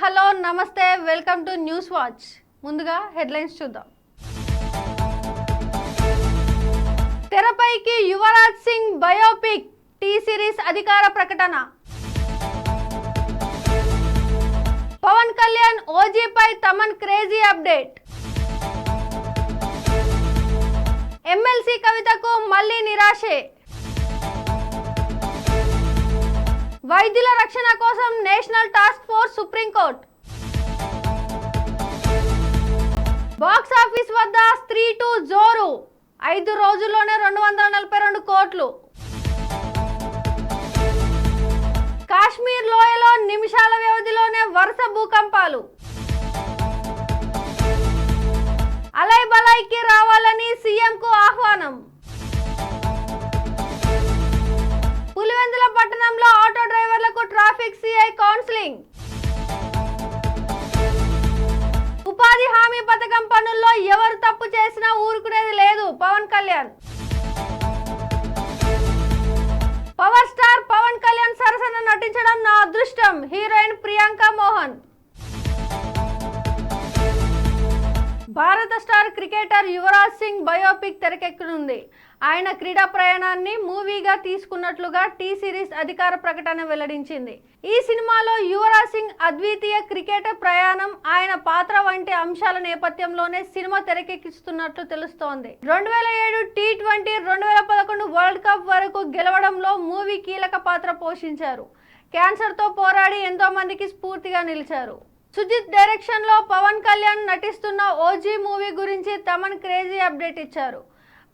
Hello namaste welcome to news watch. ముందుగా headlines చూద్దాం. తెరపైకి Yuvraj Singh biopic T series అధికార ప్రకటన. పవన్ కళ్యాణ్ ఓజీపై తమన్ క్రేజీ అప్డేట్. ఎమ్మెల్సీ కవితకు మళ్ళీ నిరాశే. వైద్యుల రక్షణ కోసం national task force supreme court box office వద్ద స్త్రీ టు జోరు. ఐదు రోజుల్లోనే రెండు వందల నలభై రెండు కోట్లు. కాశ్మీర్ లోయలో నిమిషాల వ్యవధిలోనే వరుస భూకంపాలు. అలై బలైకి రావాలని సీఎంకు ఆహ్వానం. పులివెందుల పట్టణంలో ఆటో డ్రైవర్లకు ట్రాఫిక్ సిఐ కౌన్సిలింగ్. ఉపాధి హామీ పథకం పనుల్లో ఎవరు తప్పు చేసినా ఊరుకునేది లేదు పవన్ కళ్యాణ్. పవర్ స్టార్ పవన్ కళ్యాణ్ సరసన నటించడం నా అదృష్టం హీరోయిన్ ప్రియాంక మోహన్. భారత star cricketer Yuvraj Singh biopic తెరకెక్కనుంది. ఆయన క్రీడా ప్రయాణాన్ని మూవీగా తీసుకున్నట్లుగా టీ సిరీస్ అధికార ప్రకటన వెల్లడించింది. ఈ సినిమాలో యువరాజ్ సింగ్ అద్వితీయ క్రికెటర్ ప్రయాణం ఆయన పాత్ర వంటి అంశాల నేపథ్యంలోనే సినిమా తెరకెక్కిస్తున్నట్లు తెలుస్తోంది. రెండు వేల ఏడు టీ ట్వంటీ రెండు వేల పదకొండు వరల్డ్ కప్ వరకు గెలవడంలో మూవీ కీలక పాత్ర పోషించారు. క్యాన్సర్తో పోరాడి ఎంతో మందికి స్ఫూర్తిగా నిలిచారు. సుజిత్ డైరెక్షన్లో పవన్ కళ్యాణ్ నటిస్తున్న ఓజీ మూవీ గురించి తమన్ క్రేజీ అప్డేట్ ఇచ్చారు.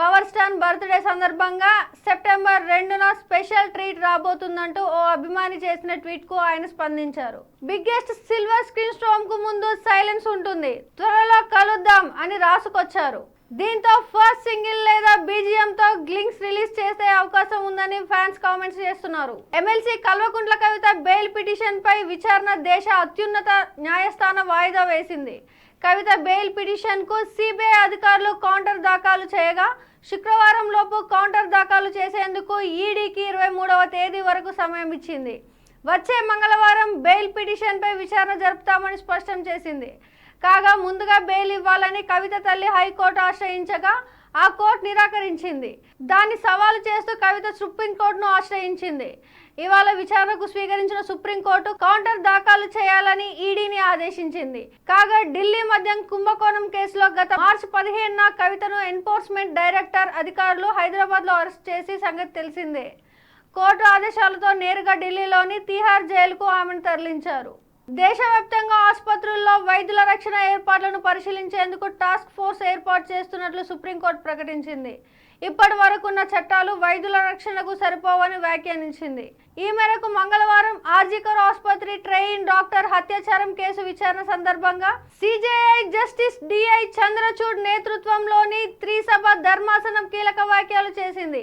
పవర్ స్టార్ బర్త్డే సందర్భంగా సెప్టెంబర్ రెండున స్పెషల్ ట్రీట్ రాబోతుందంటూ ఓ అభిమాని చేసిన ట్వీట్కు ఆయన స్పందించారు. బిగ్గెస్ట్ సిల్వర్ స్క్రీన్ స్టోమ్కు ముందు సైలెన్స్ ఉంటుంది. త్వరలో కలుద్దాం అని రాసుకొచ్చారు. దీంతో ఫస్ట్ సింగిల్ లేదా బీజిఎం తో గ్లింక్స్ రిలీజ్ చేసే అవకాశం ఉందని ఫ్యాన్స్ కామెంట్స్ చేస్తున్నారు. MLC Kalvakuntla Kavitha bail petition పై విచారణ దేశ అత్యున్నత న్యాయస్థానం వాయిదా వేసింది. కవిత బెయిల్ పిటిషన్కు సిబిఐ అధికారులు కౌంటర్ దాఖలు చేయగా శుక్రవారం లోపు కౌంటర్ దాఖలు చేసేందుకు ఈడీకి ఇరవై మూడవ తేదీ వరకు సమయం ఇచ్చింది. వచ్చే మంగళవారం బెయిల్ పిటిషన్పై విచారణ జరుపుతామని స్పష్టం చేసింది. కాగా ముందుగా బెయిల్ ఇవ్వాలని కవిత తల్లి హైకోర్టు ఆశ్రయించగా ఆ కోర్టు నిరాకరించింది. దాన్ని సవాలు చేస్తూ కవిత సుప్రీంకోర్టును ఆశ్రయించింది. ఇవాళ విచారణకు స్వీకరించిన సుప్రీంకోర్టు కౌంటర్ దాఖలు చేయాలని ఈడీని ఆదేశించింది. కాగా ఢిల్లీ మద్యం కుంభకోణం కేసులో గత మార్చి పదిహేనున కవితను ఎన్ఫోర్స్మెంట్ డైరెక్టర్ అధికారులు హైదరాబాద్లో అరెస్ట్ చేసి సంగతి తెలిసిందే. కోర్టు ఆదేశాలతో నేరుగా ఢిల్లీలోని తిహార్ జైలుకు ఆమెను తరలించారు. దేశవ్యాప్తంగా ఆసుపత్రుల్లో వైద్యుల రక్షణ ఏర్పాట్లను పరిశీలించేందుకు టాస్క్ ఫోర్స్ ఏర్పాటు చేస్తున్నట్లు సుప్రీంకోర్టు ప్రకటించింది. ఇప్పటి వరకున్న చట్టాలు వైద్యుల రక్షణకు సరిపోవని వ్యాఖ్యానించింది. ఈ మేరకు మంగళవారం ఆర్జికర్ ఆసుపత్రి ట్రైన్ డాక్టర్ హత్యాచారం కేసు విచారణ సందర్భంగా సిజేఐ జస్టిస్ డిఐ చంద్రచూడ్ నేతృత్వంలోని త్రిసభ ధర్మాసనం కీలక వ్యాఖ్యలు చేసింది.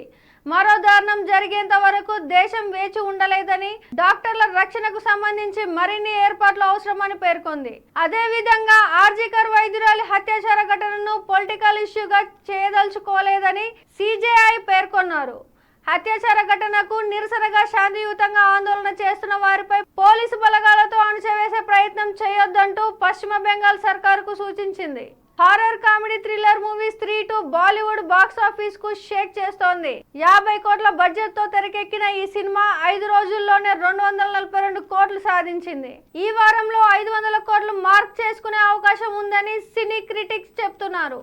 మరో దారుణం జరిగేంత వరకు దేశం వేచి ఉండలేదని డాక్టర్ల రక్షణకు సంబంధించి మరిన్ని ఏర్పాట్లు అవసరమని పేర్కొంది. అదే విధంగా ఆర్జికర్ వైద్యురాలి హత్యాచార ఘటనను పొలిటికల్ ఇష్యూగా చేయదలుచుకోలేదని సిజేఐ పేర్కొన్నారు. హత్యాచార ఘటనకు నిరసనగా శాంతియుతంగా ఆందోళన చేస్తున్న వారిపై పోలీసు బలగాలతో అణచివేసే ప్రయత్నం చేయొద్దంటూ పశ్చిమ బెంగాల్ సర్కారుకు సూచించింది. Horror comedy thriller movie Stree two Bollywood box ఆఫీస్కు షేక్ చేస్తోంది. యాభై కోట్ల బడ్జెట్తో తెరకెక్కిన ఈ సినిమా ఐదు రోజుల్లోనే రెండు వందల నలభై రెండు కోట్లు సాధించింది. ఈ వారంలో ఐదు వందల కోట్లు మార్క్ చేసుకునే అవకాశం ఉందని సినీ క్రిటిక్స్ చెప్తున్నారు.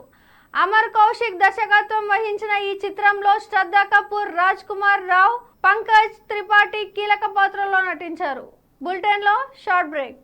అమర్ కౌశిక్ దర్శకత్వం వహించిన ఈ చిత్రంలో శ్రద్ధా కపూర్ రాజ్ కుమార్ రావ్ పంకజ్ త్రిపాఠి కీలక పాత్రలో నటించారు. బులెటిన్లో short break.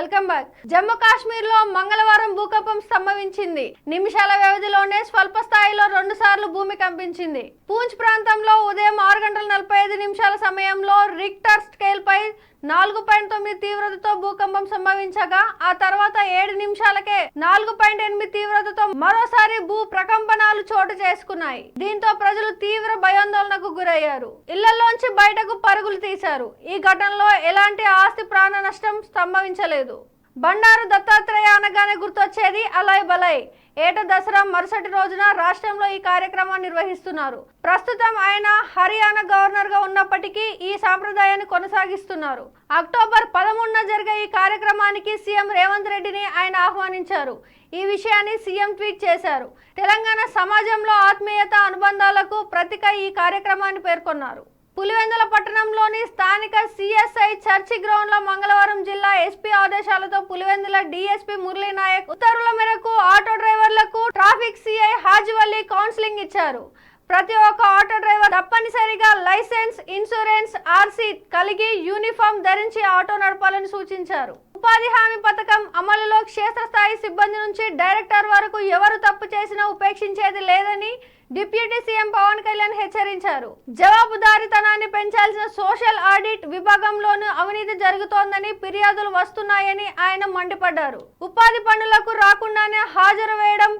Welcome back. Jammu కాశ్మీర్లో మంగళవారం భూకంపం సంభవించింది. నిమిషాల వ్యవధిలోనే స్వల్ప స్థాయిలో రెండు సార్లు భూమి కంపించింది. పూంచ్ ప్రాంతంలో ఉదయం ఆరు గంటల నలభై ఐదు నిమిషాల సమయంలో రిక్టర్ స్కేల్ పై నాలుగు పాయింట్ తొమ్మిది తీవ్రతతో భూకంపం సంభవించగా ఆ తర్వాత ఏడు నిమిషాలకే నాలుగు పాయింట్ ఎనిమిది తీవ్రతతో మరోసారి భూ ప్రకంపనాలు చోటు చేసుకున్నాయి. దీంతో ప్రజలు తీవ్ర భయాందోళనకు గురయ్యారు. ఇళ్ళలోంచి బయటకు పరుగులు తీశారు. ఈ ఘటనలో ఎలాంటి ఆస్తి ప్రాణ నష్టం సంభవించలేదు. బండారు దత్తాత్రేయ అనగానే గుర్తొచ్చేది అలాయ్ బలాయ్. ఏట దసరా మరుసటి రోజున రాష్ట్రంలో ఈ కార్యక్రమాన్ని నిర్వహిస్తున్నారు. ప్రస్తుతం ఆయన హర్యానా గవర్నర్గా ఉన్నప్పటికీ ఈ సాంప్రదాయాన్ని కొనసాగిస్తున్నారు. అక్టోబర్ పదమూడున జరిగే ఈ కార్యక్రమానికి సీఎం రేవంత్ రెడ్డిని ఆయన ఆహ్వానించారు. ఈ విషయాన్ని సీఎం ట్వీట్ చేశారు. తెలంగాణ సమాజంలో ఆత్మీయత అనుబంధాలకు ప్రతిక ఈ కార్యక్రమాన్ని పేర్కొన్నారు. పులివెందుల పట్టణంలోని స్థానిక సిఎస్ఐ చర్చి గ్రౌండ్లో మంగళవారం జిల్లా ఎస్పీ ఆదేశాలతో పులివెందుల డిఎస్పీ మురళీ నాయక్ ఉత్తర్వుల మేరకు ఆటో డ్రైవర్లకు ట్రాఫిక్ సిఐ హాజీవల్లి కౌన్సిలింగ్ ఇచ్చారు. ప్రతి ఒక్క ఆటో డ్రైవర్ తప్పనిసరిగా లైసెన్స్ ఇన్సూరెన్స్ ఆర్సీ కలిగి యూనిఫామ్ ధరించి ఆటో నడపాలని సూచించారు. ఉపాధి హామీ పథకం అమలులో క్షేత్రస్థాయి సిబ్బంది నుంచి డైరెక్టర్ వరకు ఎవరు తప్పు చేసినా ఉపేక్షించేది లేదని డిప్యూటీ సీఎం పవన్ కళ్యాణ్ హెచ్చరించారు. జవాబుదారీతనాన్ని పెంచాల్సిన సోషల్ ఆడిట్ విభాగంలోనూ అవినీతి జరుగుతోందని ఫిర్యాదులు వస్తున్నాయని ఆయన మండిపడ్డారు. ఉపాధి పనులకు రాకుండానే హాజరు వేయడం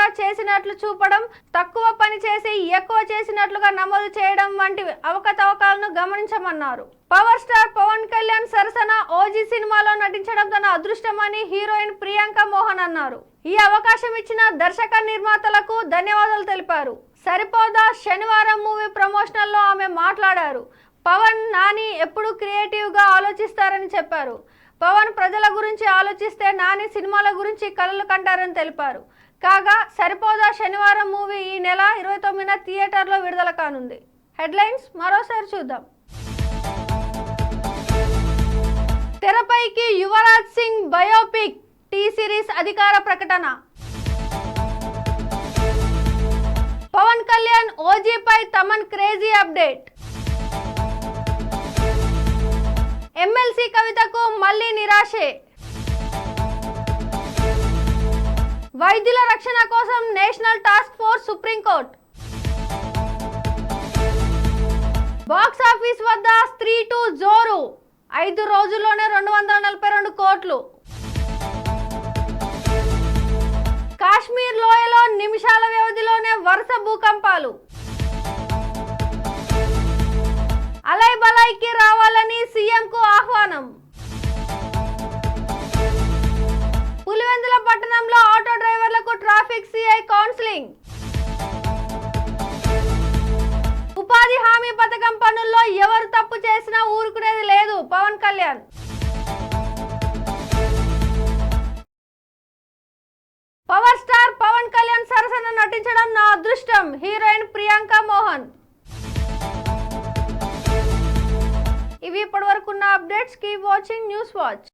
చేయకుండా చేసినట్లు చూపడం తక్కువ పని చేసి ఎక్కువ చేసినట్లుగా నమోదు చేయడం వంటి అవకతవకాలను గమనించమన్నారు. పవర్ స్టార్ పవన్ కళ్యాణ్ సరసన ఓజీ సినిమాలో నటించడం తన అదృష్టమని హీరోయిన్ ప్రియాంక మోహన్ అన్నారు. ఈ అవకాశం ఇచ్చిన దర్శక నిర్మాతలకు ధన్యవాదాలు తెలిపారు. సరిపోదా శనివారం మూవీ ప్రమోషనల్లో ఆమె మాట్లాడారు. పవన్ నాని ఎప్పుడు క్రియేటివ్గా ఆలోచిస్తారని చెప్పారు. పవన్ ప్రజల గురించి ఆలోచిస్తే నాని సినిమాల గురించి కలలు కంటారని తెలిపారు. కాగా సరిపోదా శనివారం మూవీ ఈ నెల ఇరవై తొమ్మిదిన థియేటర్లో విడుదల కానుంది. హెడ్లైన్స్ మరోసారి చూద్దాం. తెరపైకి Yuvraj Singh biopic T series అధికార ప్రకటన. పవన్ కళ్యాణ్ ఓజీపై తమన్ క్రేజీ అప్డేట్. ఎమ్మెల్సీ కవితకు మళ్ళీ నిరాశే. వైద్యుల రక్షణ కోసం national task force supreme court. Box office వద్ద స్త్రీ టు జోరు. ఐదు రోజుల్లోనే రెండు వందల నలభై రెండు కోట్లు. కాశ్మీర్ లోయలో నిమిషాల వ్యవధిలోనే వరుస భూకంపాలు. అలై బలైకి రావాలని సీఎంకు ఆహ్వానం. కళ్యాణ్. పవర్ స్టార్ పవన్ కళ్యాణ్ సరసన నటించడం నా అదృష్టం. హీరోయిన్ ప్రియాంక మోహన్. ఇవి ఇప్పటివరకు ఉన్న updates keep watching news watch.